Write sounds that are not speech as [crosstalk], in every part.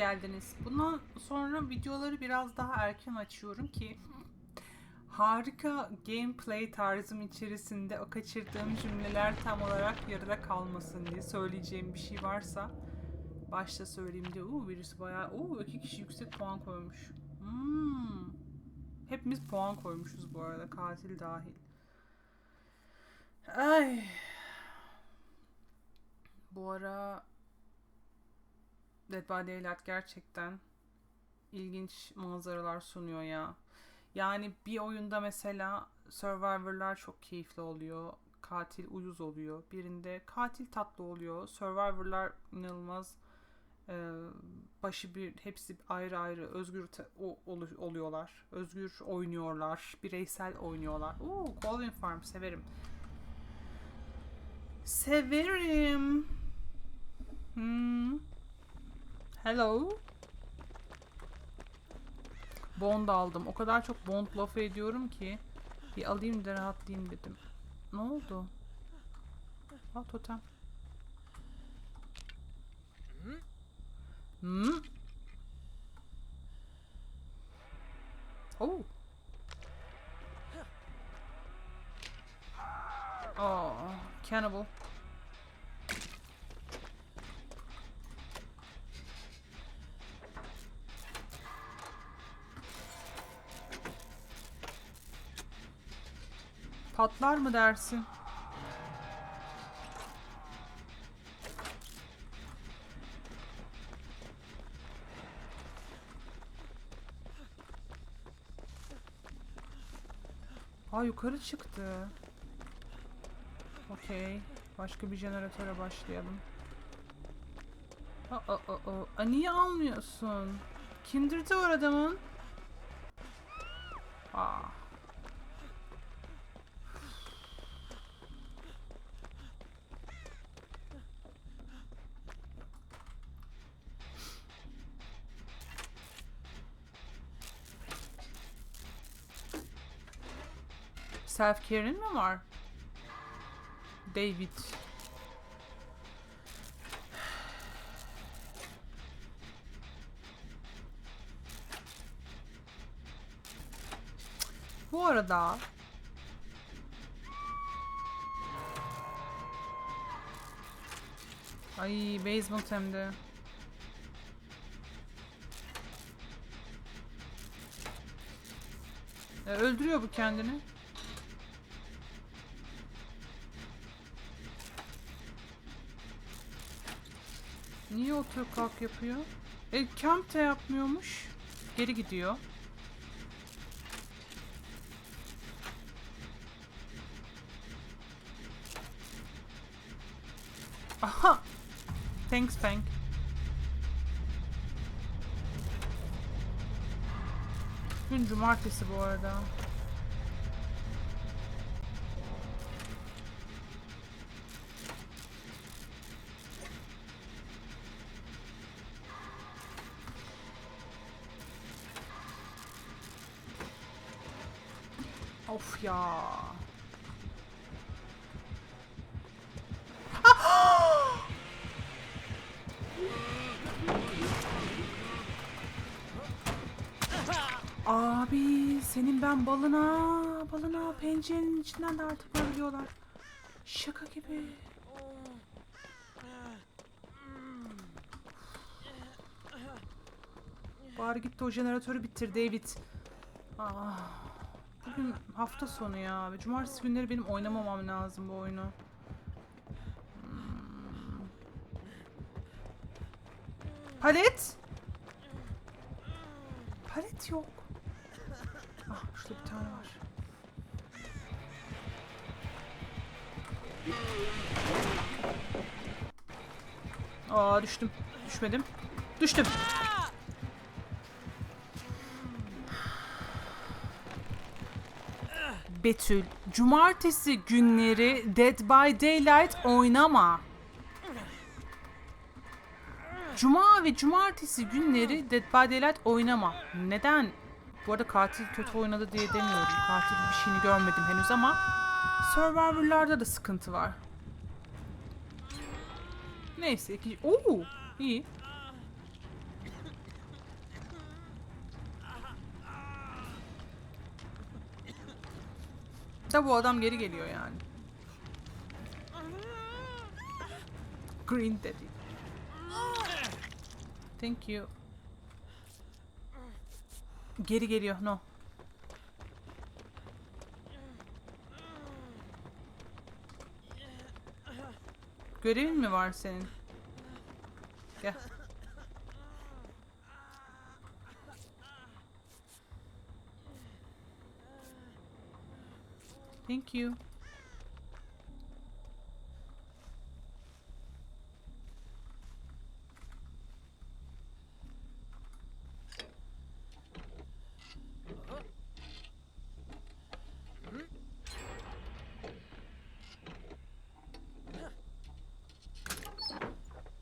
geldiniz. Bundan sonra videoları biraz daha erken açıyorum ki harika gameplay tarzım içerisinde o kaçırdığım cümleler tam olarak yarıda kalmasın diye söyleyeceğim bir şey varsa başta söyleyeyim diye. Uuu birisi bayağı... Uuu iki kişi yüksek puan koymuş. Hmm. Hepimiz puan koymuşuz bu arada katil dahil. Ay. Bu ara Dead by Daylight gerçekten ilginç manzaralar sunuyor ya. Yani bir oyunda mesela Survivor'lar çok keyifli oluyor. Katil uyuz oluyor. Birinde katil tatlı oluyor. Survivor'lar inanılmaz e, başı bir hepsi ayrı ayrı özgür ta- o- olu- oluyorlar. Özgür oynuyorlar. Bireysel oynuyorlar. Oo, Colvin Farm severim. Severim. Hmm. Hello. Bond aldım. O kadar çok Bond lafı ediyorum ki bir alayım da rahatlayayım dedim. Ne oldu? Ha totem. Hmm. Oh. Oh, cannibal. Patlar mı dersin? Aa yukarı çıktı. Okey. Başka bir jeneratöre başlayalım. Aa, aa, aa, aa. Niye almıyorsun? Kindred'i var adamın. Aa. Self care'in mi var? David. Bu arada Ay basement hem de. E, öldürüyor bu kendini. Niye otur kalk yapıyor? E camp de yapmıyormuş. Geri gidiyor. Aha! Thanks Bank. Gün cumartesi bu arada. Of ya. Abi senin ben balına balına pencerenin içinden de artık görüyorlar. Şaka gibi. Bari gitti o jeneratörü bitir David. Ah. Bugün hafta sonu ya cumartesi günleri benim oynamamam lazım bu oyunu. Hmm. Palet? Palet yok. Ah şurada bir tane var. Aa düştüm. Düşmedim. Düştüm. Betül, cumartesi günleri Dead by Daylight oynama. Cuma ve cumartesi günleri Dead by Daylight oynama. Neden? Bu arada katil kötü oynadı diye demiyorum. Katil bir şeyini görmedim henüz ama Survivor'larda da sıkıntı var. Neyse. Iki... Oo, iyi. Da bu adam geri geliyor yani. Green dedi. Thank you. Geri geliyor. No. Görevin mi var senin? Gel. Thank you.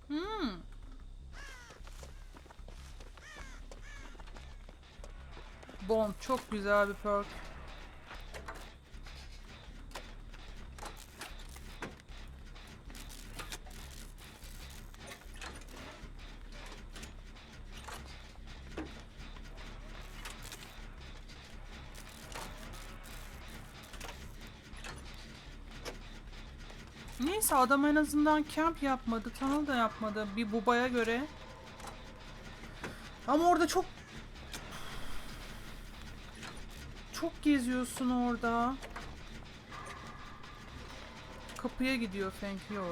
Hmm. Bom çok güzel bir perk. Neyse adam en azından kamp yapmadı, tunnel da yapmadı bir bubaya göre. Ama orada çok çok geziyorsun orada. Kapıya gidiyor Feng Yo.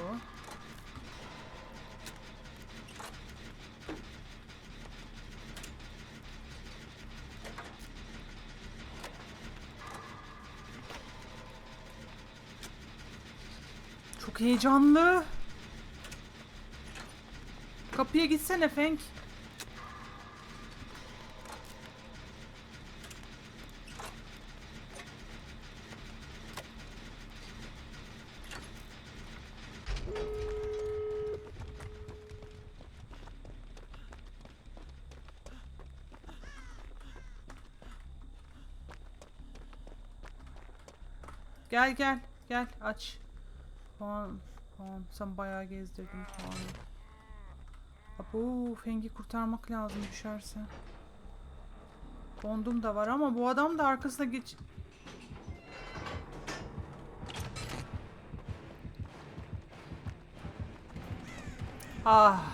Çok heyecanlı. Kapıya gitsene Feng. Gel gel gel aç. Puan, puan. Sen bayağı gezdirdin puanı. Abo, Feng'i kurtarmak lazım düşerse. Bondum da var ama bu adam da arkasına geç... Ah.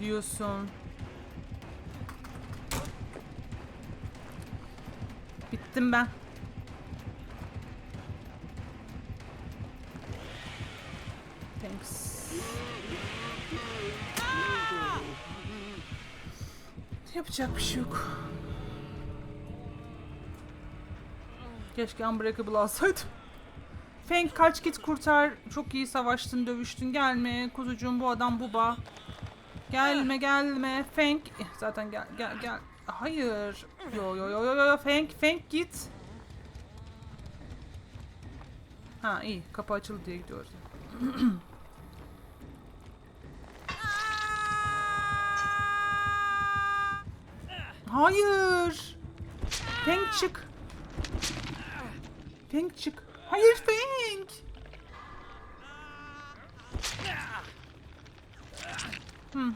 Diyorsun. Bittim ben. Thanks. Yapacak bir şey yok. Keşke Unbreakable alsaydım. Feng kaç git kurtar. Çok iyi savaştın, dövüştün. Gelme kuzucuğum bu adam buba. Gelme gelme. Feng. Eh, Zaten gel gel gel. Hayır. Yo yo yo yo yo Feng Feng git. Ha iyi kapı açıldı diye gidiyoruz. [clears throat] Hayır. Feng çık. Feng çık. Hayır Feng. Hmm.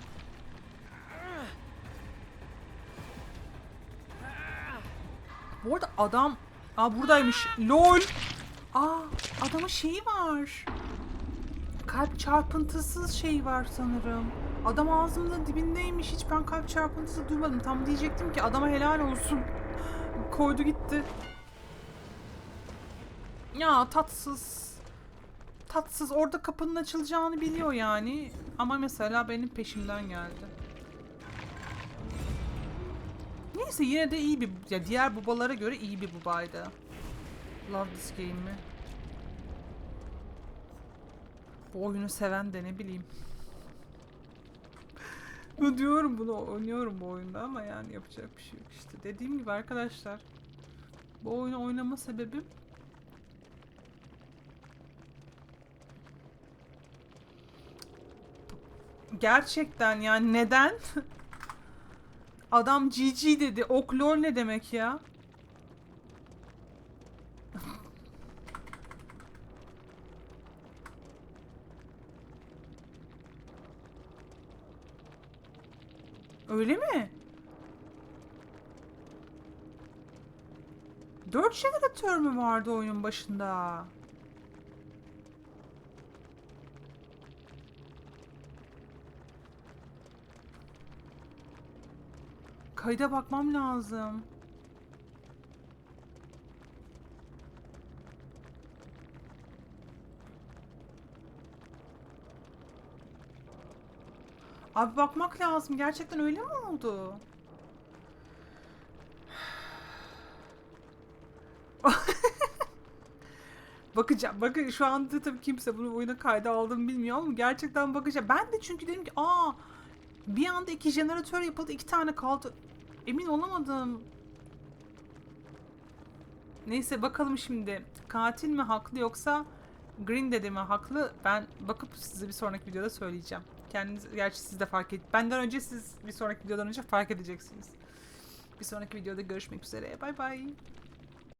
Bu arada adam... Aa buradaymış. LOL. Aa adamın şeyi var. Kalp çarpıntısız şey var sanırım. Adam ağzımda dibindeymiş. Hiç ben kalp çarpıntısı duymadım. Tam diyecektim ki adama helal olsun. Koydu gitti. Ya tatsız. Tatsız. Orada kapının açılacağını biliyor yani. Ama mesela benim peşimden geldi. Neyse yine de iyi bir ya diğer babalara göre iyi bir babaydı. Love this game mi? Bu oyunu seven de ne bileyim. [laughs] Bu diyorum bunu oynuyorum bu oyunda ama yani yapacak bir şey yok işte. Dediğim gibi arkadaşlar bu oyunu oynama sebebim gerçekten yani neden? [laughs] Adam GG dedi. Oklor ne demek ya? Öyle mi? Dört jeneratör mü vardı oyunun başında? Kayda bakmam lazım. Abi bakmak lazım. Gerçekten öyle mi oldu? [laughs] Bakacağım. Bakın şu anda tabii kimse bunu oyuna kayda aldığımı bilmiyor ama gerçekten bakacağım. Ben de çünkü dedim ki aa bir anda iki jeneratör yapıldı. iki tane kaldı. Emin olamadım. Neyse bakalım şimdi. Katil mi haklı yoksa Green dedi mi haklı? Ben bakıp size bir sonraki videoda söyleyeceğim. Kendiniz, gerçi siz de fark et. Benden önce siz bir sonraki videodan önce fark edeceksiniz. Bir sonraki videoda görüşmek üzere. Bay bay.